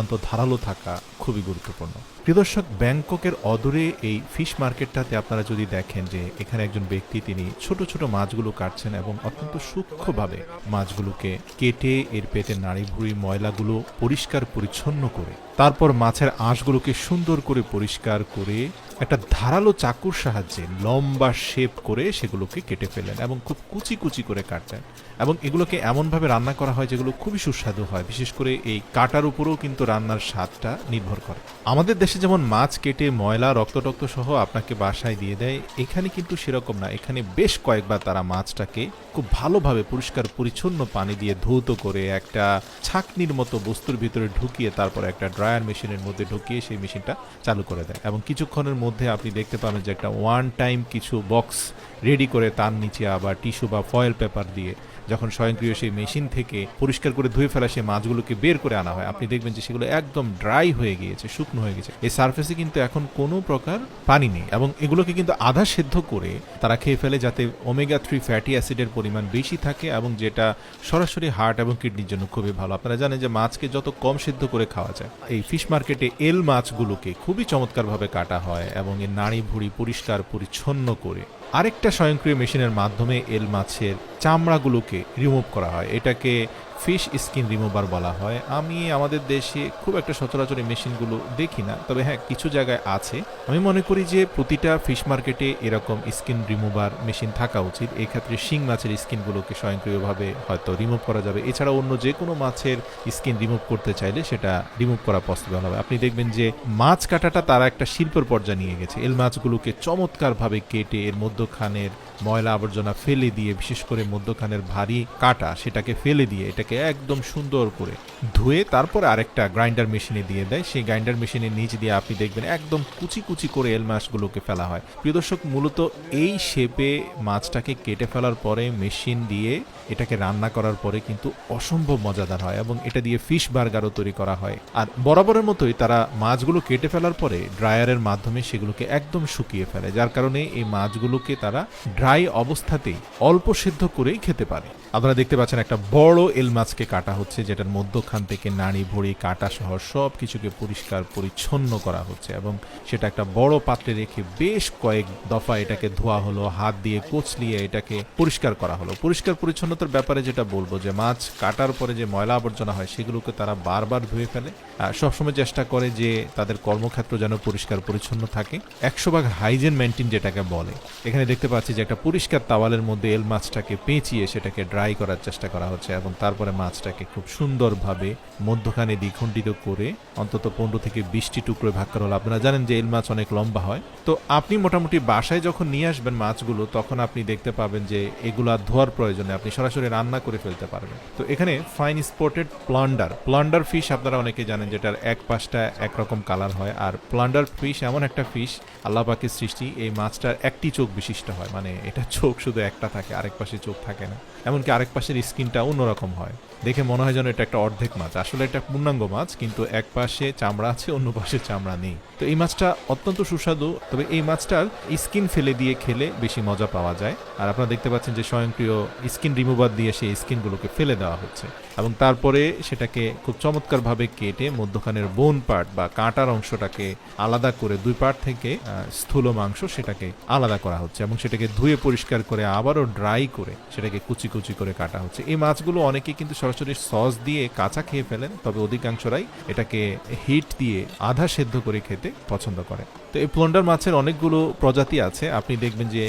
অত্যন্ত ধারালো থাকা খুবই গুরুত্বপূর্ণ। প্রিয় দর্শক, ব্যাংককের অদূরে এই ফিশ মার্কেটটাতে আপনারা যদি দেখেন যে এখানে একজন ব্যক্তি তিনি ছোট ছোট মাছগুলো কাটছেন এবং অত্যন্ত সূক্ষ্মভাবে মাছগুলোকে কেটে এর পেটের নাড়ি ভুড়ি ময়লাগুলো পরিষ্কার পরিচ্ছন্ন করে, তারপর মাছের আঁশগুলোকে সুন্দর করে পরিষ্কার করে একটা ধারালো চাকুর সাহায্যে লম্বা শেপ করে সেগুলোকে কেটে ফেলেন এবং খুব কুচি কুচি করে কাটলেন এবং এগুলোকে এমনভাবে রান্না করা হয় যেগুলো খুবই সুস্বাদু হয়। বিশেষ করে এই কাটার উপরেও কিন্তু রান্নার স্বাদটা নির্ভর করে। আমাদের দেশে যেমন মাছ কেটে, ময়লা রক্তটক্ত সহ আপনাকে বাসায় দিয়ে দেয়, এখানে কিন্তু সেরকম না। এখানে বেশ কয়েকবার তারা মাছটাকে খুব ভালোভাবে পরিষ্কার, পরিচ্ছন্ন পানি দিয়ে ধৌত করে একটা ছাকনির মতো বস্তুর ভিতরে ঢুকিয়ে তারপর একটা ড্রায়ার মেশিনের মধ্যে ঢুকিয়ে সেই মেশিনটা চালু করে দেয়। এবং কিছুক্ষণের মধ্যে আপনি দেখতে পাবেন যে একটা ওয়ান টাইম কিছু বক্স রেডি করে তার নিচে আবার টিস্যু বা ফয়েল পেপার দিয়ে যখন স্বয়ংক্রিয় সেই মেশিন থেকে পরিষ্কার করে ধুয়ে ফেলা সেই মাছগুলোকে বের করে আনা হয়, আপনি দেখবেন যে সেগুলো একদম ড্রাই হয়ে গিয়েছে, শুকনো হয়ে গেছে এই সার্ফেসে কিন্তু এখন কোনো প্রকার পানি নেই এবং এগুলোকে কিন্তু আধা সেদ্ধ করে তারা খেয়ে ফেলে যাতে ওমেগা থ্রি ফ্যাটি অ্যাসিডের পরিমাণ বেশি থাকে এবং যেটা সরাসরি হার্ট এবং কিডনির জন্য খুবই ভালো। আপনারা জানেন যে মাছকে যত কম সেদ্ধ করে খাওয়া যায়, এই ফিশ মার্কেটে এল মাছগুলোকে খুবই চমৎকারভাবে কাটা হয় এবং এর নাড়ি ভুড়ি পরিষ্কার পরিচ্ছন্ন করে আরেকটা স্বয়ংক্রিয় মেশিনের মাধ্যমে এল মাছের চামড়াগুলোকে রিমুভ করা হয়। এটাকে ফিশ স্কিন রিমুভার বলা হয়। আমি আমাদের দেশে খুব একটা সচরাচর মেশিনগুলো দেখি না। তবে হ্যাঁ কিছু জায়গায় আছে। আমি মনে করি যে প্রতিটা ফিশ মার্কেটে এরকম স্কিন রিমুভার মেশিন থাকা উচিত। এক্ষেত্রে শিং মাছের স্কিনগুলোকে স্বয়ংক্রিয়ভাবে হয়তো রিমুভ করা যাবে। এছাড়া অন্য যে কোনো মাছের স্কিন রিমুভ করতে চাইলে সেটা রিমুভ করা পসিবল হবে। আপনি দেখবেন যে মাছ কাটাটা তারা একটা শিল্পের পর্যায়ে নিয়ে গেছে। এল মাছগুলোকে চমৎকারভাবে কেটে এর মধ্যখানের ময়লা আবর্জনা ফেলে দিয়ে, বিশেষ করে মধ্যখানের ভারী কাটা, সেটাকে ফেলে দিয়ে, এটাকে একদম সুন্দর করে ধুয়ে তারপরে আরেকটা গ্রাইন্ডার মেশিনে দিয়ে দেয়। সেই গ্রাইন্ডার মেশিনের নিচ দিয়ে আপনি দেখবেন একদম কুচি কুচি করে এল মাছগুলোকে ফেলা হয়। প্রিয় দর্শক, মূলত এই শেপে মাছটাকে কেটে ফেলার পরে মেশিন দিয়ে এটাকে রান্না করার পরে কিন্তু অসম্ভব মজাদার হয় এবং এটা দিয়ে ফিশ বার্গারও তৈরি করা হয়। আর বরাবরের মতোই তারা মাছগুলো কেটে ফেলার পরে ড্রায়ারের মাধ্যমে সেগুলোকে একদম শুকিয়ে ফেলে, যার কারণে এই মাছগুলোকে তারা ড্রাই অবস্থাতেই অল্প সিদ্ধ করেই খেতে পারে। আপনারা দেখতে পাচ্ছেন একটা বড় এল মাছকে কাটা হচ্ছে, যেটার মধ্যখান থেকে নাড়ি ভড়ি কাটা সহ সব কিছুকে পরিষ্কার পরিচ্ছন্ন করা হচ্ছে এবং সেটা একটা বড় পাত্রে রেখে বেশ কয়েক দফা এটাকে ধোয়া হলো, হাত দিয়ে কোচলিয়ে এটাকে পরিষ্কার করা হলো। পরিষ্কার পরিচ্ছন্নতার ব্যাপারে যেটা বলব যে, মাছ কাটার পরে যে ময়লা আবর্জনা হয় সেগুলোকে তারা বারবার ধুয়ে ফেলে। সবসময় চেষ্টা করে যে তাদের কর্মক্ষেত্র যেন পরিষ্কার পরিচ্ছন্ন থাকে। একশো ভাগ হাইজেন মেনটেন যেটাকে বলে। এখানে দেখতে পাচ্ছি যে একটা পরিষ্কার তাওয়ালের মধ্যে এল মাছটাকে পেঁচিয়ে সেটাকে ড্রাই করার চেষ্টা করা হচ্ছে এবং তারপরে মাছটাকে খুব সুন্দরভাবে মধ্যখানে দ্বিখণ্ডিত করে অন্তত পনেরো থেকে বিশটি টুকরো ভাগ করা হলো। আপনারা জানেন যে এল মাছ অনেক লম্বা হয়। তো আপনি মোটামুটি বাসায় যখন নিয়ে আসবেন মাছগুলো, তখন আপনি দেখতে পাবেন যে এগুলো আর ধোয়ার প্রয়োজনে আপনি সরাসরি রান্না করে ফেলতে পারবেন। তো এখানে fine spotted flounder flounder fish আপনারা অনেকে জানেন যেটার এক পাশটা একরকম কালার হয় আর প্লান্ডার ফিশ এমন একটা ফিশ আল্লাহ পাকের সৃষ্টি, এই মাছটার একটি চোখ বিশিষ্ট হয়। মানে এটা চোখ শুধু একটা থাকে, আরেক পাশে চোখ থাকে না। এমনকি আরেক পাশের স্কিনটা অন্যরকম হয়। দেখে মনে হয় যেন এটা একটা অর্ধেক মাছ। আসলে এটা পূর্ণাঙ্গ মাছ, কিন্তু এক পাশে চামড়া আছে, অন্য পাশে চামড়া নেই। তো এই মাছটা অত্যন্ত সুস্বাদু, তবে এই মাছটার স্কিন ফেলে দিয়ে খেলে বেশি মজা পাওয়া যায়। আর আপনারা দেখতে পাচ্ছেন যে স্বয়ংক্রিয় স্কিন রিমুভার দিয়ে সেই স্কিনগুলোকে ফেলে দেওয়া হচ্ছে। এবং তারপরে সেটাকে খুব চমৎকারভাবে কেটে মধ্যখানের বোন পার্ট বা কাঁটার অংশটাকে আলাদা করে দুই পার্ট থেকে স্থূল মাংস সেটাকে আলাদা করা হচ্ছে এবং সেটাকে ধুয়ে পরিষ্কার করে আবারও ড্রাই করে সেটাকে কুচি কুচি করে কাটা হচ্ছে। এই মাছগুলো অনেকে কিন্তু সরাসরি সস দিয়ে কাঁচা খেয়ে ফেলেন, তবে অধিকাংশরাই এটাকে হিট দিয়ে আধা সেদ্ধ করে খেতে পছন্দ করে। তো এই প্লন্ডার মাছের অনেকগুলো প্রজাতি আছে। আপনি দেখবেন যে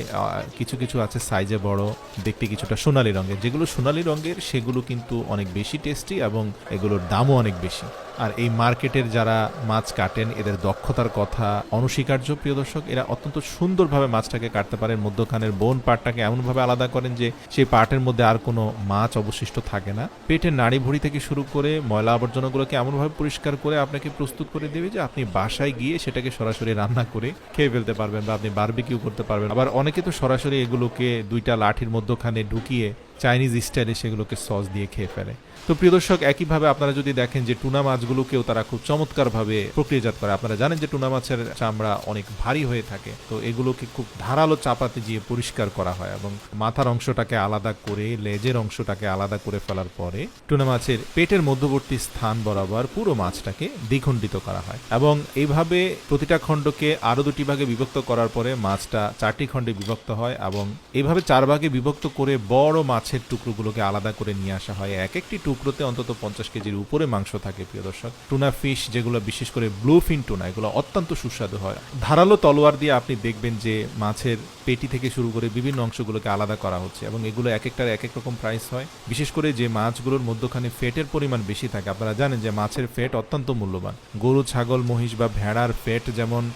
কিছু কিছু আছে সাইজে বড়, দেখতে কিছুটা সোনালী রঙের। যেগুলো সোনালী রঙের, সেগুলো কিন্তু অনেক বেশি টেস্টি এবং এগুলোর দামও অনেক বেশি। আর এই মার্কেটের যারা মাছ কাটেন, এদের দক্ষতার কথা অনস্বীকার্য, প্রিয় দর্শক। এরা অত্যন্ত সুন্দরভাবে মাছটাকে কাটতে পারেন। মধ্যখানের বোন পাটটাকে এমনভাবে আলাদা করেন যে সেই পাটের মধ্যে আর কোনো মাছ অবশিষ্ট থাকে না। পেটের নাড়ি ভুড়ি থেকে শুরু করে ময়লা আবর্জনাগুলোকে এমনভাবে পরিষ্কার করে আপনাকে প্রস্তুত করে দেবে যে আপনি বাসায় গিয়ে সেটাকে সরাসরি রান্না করে খেয়ে ফেলতে পারবেন বা আপনি বারবিকিউ করতে পারবেন। আবার অনেকে তো সরাসরি এগুলোকে দুইটা লাঠির মধ্যখানে ঢুকিয়ে চাইনিজ স্টাইলে সেগুলোকে সস দিয়ে খেয়ে ফেলে। তো প্রিয় দর্শক, একইভাবে আপনারা যদি দেখেন যে টুনা মাছগুলোকেও তারা খুব চমৎকারভাবে প্রক্রিয়াজাত করে, আপনারা জানেন যে টুনা মাছের চামড়া অনেক ভারী হয়ে থাকে, তো এগুলোকে খুব ধারালো চাপাতে দিয়ে পরিষ্কার করা হয় এবং মাথার অংশটাকে আলাদা করে, লেজের অংশটাকে আলাদা করে ফেলার পরে টুনা মাছের পেটের মধ্যবর্তী স্থান বরাবর পুরো মাছটাকে দ্বিখণ্ডিত করা হয় এবং এইভাবে প্রতিটা খণ্ডকে আরও দুটি ভাগে বিভক্ত করার পরে মাছটা চারটি খণ্ডে বিভক্ত হয় এবং এইভাবে চার ভাগে বিভক্ত করে বড় মাছের টুকরোগুলোকে আলাদা করে নিয়ে আসা হয়। এক একটি টুকরোতে অন্তত পঞ্চাশ কেজির উপরে মাংস থাকে, প্রিয় দর্শক। টুনা ফিশ, যেগুলো বিশেষ করে ব্লু ফিন টুনা, এগুলো অত্যন্ত সুস্বাদু হয়। ধারালো তলোয়ার দিয়ে আপনি দেখবেন যে মাছের পেটি থেকে শুরু করে বিভিন্ন অংশগুলোকে আলাদা করা হচ্ছে এবং এগুলো এক একটার এক এক রকম প্রাইস হয়। বিশেষ করে যে মাছগুলোর মধ্যখানে ফেটের পরিমাণ বেশি থাকে, আপনারা জানেন যে মাছের ফেট অত্যন্ত মূল্যবান। গরু, ছাগল, মহিষ বা ভেড়ার ফেট যেমন